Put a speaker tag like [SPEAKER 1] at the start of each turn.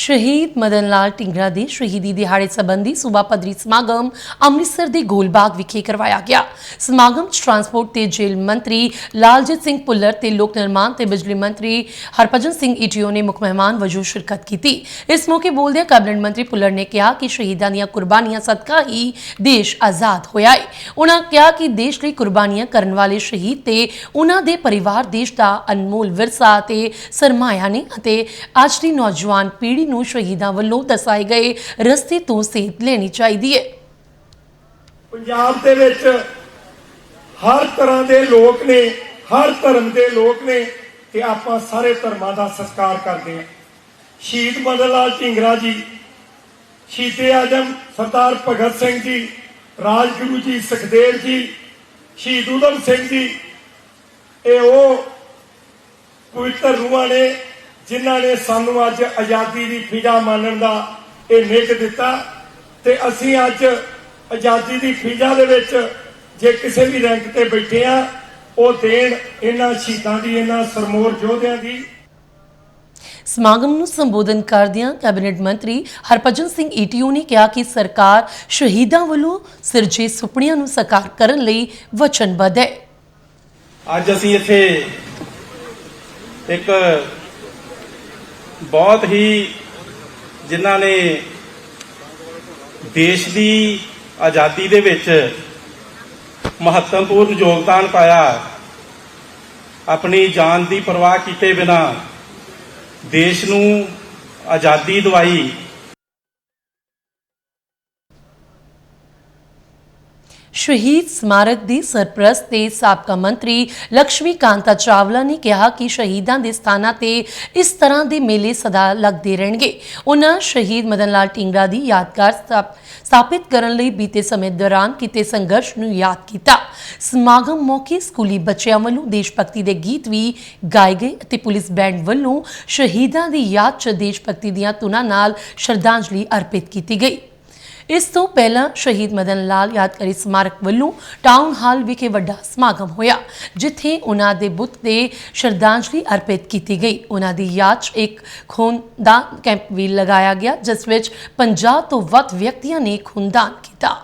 [SPEAKER 1] ਸ਼ਹੀਦ ਮਦਨ ਲਾਲ ਢਿੰਗਰਾ ਦੇ ਸ਼ਹੀਦੀ ਦਿਹਾੜੇ ਸੰਬੰਧੀ ਸੂਬਾ ਪੱਧਰੀ ਸਮਾਗਮ ਅੰਮ੍ਰਿਤਸਰ ਦੇ ਗੋਲਬਾਗ ਵਿਖੇ ਕਰਵਾਇਆ ਗਿਆ। ਸਮਾਗਮ 'ਚ ਟਰਾਂਸਪੋਰਟ ਤੇ ਜੇਲ੍ਹ ਮੰਤਰੀ ਲਾਲਜੀਤ ਸਿੰਘ ਭੁੱਲਰ ਤੇ ਲੋਕ ਨਿਰਮਾਣ ਤੇ ਬਿਜਲੀ ਮੰਤਰੀ ਹਰਭਜਨ ਸਿੰਘ ਈਟੀਓ ਨੇ ਮੁੱਖ ਮਹਿਮਾਨ ਵਜੋਂ ਸ਼ਿਰਕਤ ਕੀਤੀ। ਇਸ ਮੌਕੇ ਬੋਲਦਿਆਂ ਕੈਬਨਿਟ ਮੰਤਰੀ ਭੁੱਲਰ ਨੇ ਕਿਹਾ ਕਿ ਸ਼ਹੀਦਾਂ ਦੀਆਂ ਕੁਰਬਾਨੀਆਂ ਸਦਕਾ ਹੀ ਦੇਸ਼ ਆਜ਼ਾਦ ਹੋਇਆ ਹੈ ਉਹਨਾਂ ਕਿਹਾ ਕਿ ਦੇਸ਼ ਲਈ ਕੁਰਬਾਨੀਆਂ ਕਰਨ ਵਾਲੇ ਸ਼ਹੀਦ ਤੇ ਉਹਨਾਂ ਦੇ ਪਰਿਵਾਰ ਦੇਸ਼ ਦਾ ਅਨਮੋਲ ਵਿਰਸਾ ਤੇ ਸਰਮਾਇਆ ਨੇ ਅਤੇ ਅੱਜ ਦੀ ਨੌਜਵਾਨ ਪੀੜ੍ਹੀ ਨੂੰ ਸ਼ਹੀਦਾਂ ਵੱਲੋਂ ਦਸਾਏ ਗਏ ਰਸਤੇ ਤੋਂ ਸੇਧ ਲੈਣੀ ਚਾਹੀਦੀ ਹੈ।
[SPEAKER 2] ਪੰਜਾਬ ਦੇ ਵਿੱਚ ਹਰ ਤਰ੍ਹਾਂ ਦੇ ਲੋਕ ਨੇ, ਹਰ ਧਰਮ ਦੇ ਲੋਕ ਨੇ ਤੇ ਆਪਾਂ ਸਾਰੇ ਧਰਮਾਂ ਦਾ ਸਤਿਕਾਰ ਕਰਦੇ ਹਾਂ। ਸ਼ਹੀਦ ਮਦਨ ਲਾਲ ਢਿੰਗਰਾ ਜੀ, ਸ਼ਹੀਦੇ ਆਜਮ ਸਰਦਾਰ ਭਗਤ ਸਿੰਘ ਜੀ, ਰਾਜਗੁਰੂ ਜੀ ਸੁਖਦੇਵ ਜੀ, ਸ਼ਹੀਦ ਊਧਮ ਸਿੰਘ ਜੀ, ਇਹ ਉਹ ਪਵਿੱਤਰ ਰੂਹਾਂ ਨੇ ਜਿਨ੍ਹਾਂ ਨੇ ਸਾਨੂੰ ਅੱਜ ਆਜ਼ਾਦੀ ਦੀ ਫਿਜ਼ਾ ਮੰਨਣ ਦਾ ਇਹ ਨਿੱਕ ਦਿੱਤਾ ਤੇ ਅਸੀਂ ਅੱਜ ਆਜ਼ਾਦੀ ਦੀ ਫਿਜ਼ਾ ਦੇ ਵਿੱਚ ਜੇ ਕਿਸੇ ਵੀ ਰੈਂਕ ਤੇ ਬੈਠੇ ਆ ਉਹ ਦੇਣ ਇਹਨਾਂ ਸ਼ਹੀਦਾਂ ਦੀ ਇਹਨਾਂ ਸਰਮੋਰ ਯੋਧਿਆਂ ਦੀ।
[SPEAKER 1] ਸਮਾਗਮ ਨੂੰ ਸੰਬੋਧਨ ਕਰਦਿਆਂ ਕੈਬਨਿਟ ਮੰਤਰੀ ਹਰਭਜਨ ਸਿੰਘ ਈਟੀਓ ਨੇ ਕਿਹਾ ਕਿ ਸਰਕਾਰ ਸ਼ਹੀਦਾਂ ਵੱਲੋਂ ਸਿਰਜੇ ਸੁਪਨਿਆਂ ਨੂੰ ਸਾਕਾਰ ਕਰਨ ਲਈ ਵਚਨਬੱਧ ਹੈ।
[SPEAKER 3] ਅੱਜ ਅਸੀਂ ਇੱਥੇ ਇੱਕ ਬਹੁਤ ਹੀ ਜਿਨ੍ਹਾਂ ਨੇ ਦੇਸ਼ ਦੀ ਆਜ਼ਾਦੀ ਦੇ ਵਿੱਚ ਮਹੱਤਵਪੂਰਨ ਯੋਗਦਾਨ ਪਾਇਆ, ਆਪਣੀ ਜਾਨ ਦੀ ਪਰਵਾਹ ਕੀਤੇ ਬਿਨਾ ਦੇਸ਼ ਨੂੰ ਆਜ਼ਾਦੀ ਦਵਾਈ
[SPEAKER 1] ਸ਼ਹੀਦ ਸਮਾਰਕ ਦੀ ਸਰਪ੍ਰਸਤ ਤੇ ਸਾਬਕਾ ਮੰਤਰੀ ਲక్ష్ਮੀ ਕਾਂਤਾ ਚਾਵਲਾ ਨੇ ਕਿਹਾ ਕਿ ਸ਼ਹੀਦਾਂ ਦੇ ਸਥਾਨਾਂ ਤੇ ਇਸ ਤਰ੍ਹਾਂ ਦੇ ਮੇਲੇ ਸਦਾ ਲੱਗਦੇ ਰਹਿਣਗੇ। ਉਹਨਾਂ ਸ਼ਹੀਦ ਮਦਨ ਲਾਲ ਢਿੰਗਰਾ ਦੀ ਯਾਦਗਾਰ ਸਥਾਪ- ਸਥਾਪਿਤ ਕਰਨ ਲਈ ਬੀਤੇ ਸਮੇਂ ਦੌਰਾਨ ਕੀਤੇ ਸੰਘਰਸ਼ ਨੂੰ ਯਾਦ ਕੀਤਾ। ਸਮਾਗਮ ਮੌਕੇ ਸਕੂਲੀ ਬੱਚਿਆਂ ਵੱਲੋਂ ਦੇਸ਼ ਭਗਤੀ ਦੇ ਗੀਤ ਵੀ ਗਾਏ ਗਏ ਅਤੇ ਪੁਲਿਸ ਬੈਂਡ ਵੱਲੋਂ ਸ਼ਹੀਦਾਂ ਦੀ ਯਾਦ 'ਚ ਦੇਸ਼ ਭਗਤੀ ਦੀਆਂ ਧੁਨਾਂ ਨਾਲ ਸ਼ਰਧਾਂਜਲੀ ਅਰਪਿਤ ਕੀਤੀ ਗਈ। ਇਸ ਤੋਂ ਪਹਿਲਾਂ ਸ਼ਹੀਦ ਮਦਨ ਲਾਲ ਯਾਦਗਾਰੀ ਸਮਾਰਕ ਵੱਲੋਂ ਟਾਊਨ ਹਾਲ ਵਿਖੇ ਵੱਡਾ ਸਮਾਗਮ ਹੋਇਆ, ਜਿੱਥੇ ਉਹਨਾਂ ਦੇ ਬੁੱਤ ਤੇ ਸ਼ਰਧਾਂਜਲੀ ਅਰਪਿਤ ਕੀਤੀ ਗਈ। ਉਹਨਾਂ ਦੀ ਯਾਦ 'ਚ ਇੱਕ ਖੂਨਦਾਨ ਕੈਂਪ ਵੀ ਲਗਾਇਆ ਗਿਆ, ਜਿਸ ਵਿੱਚ 50 ਤੋਂ ਵੱਧ ਵਿਅਕਤੀਆਂ ਨੇ ਖੂਨਦਾਨ ਕੀਤਾ।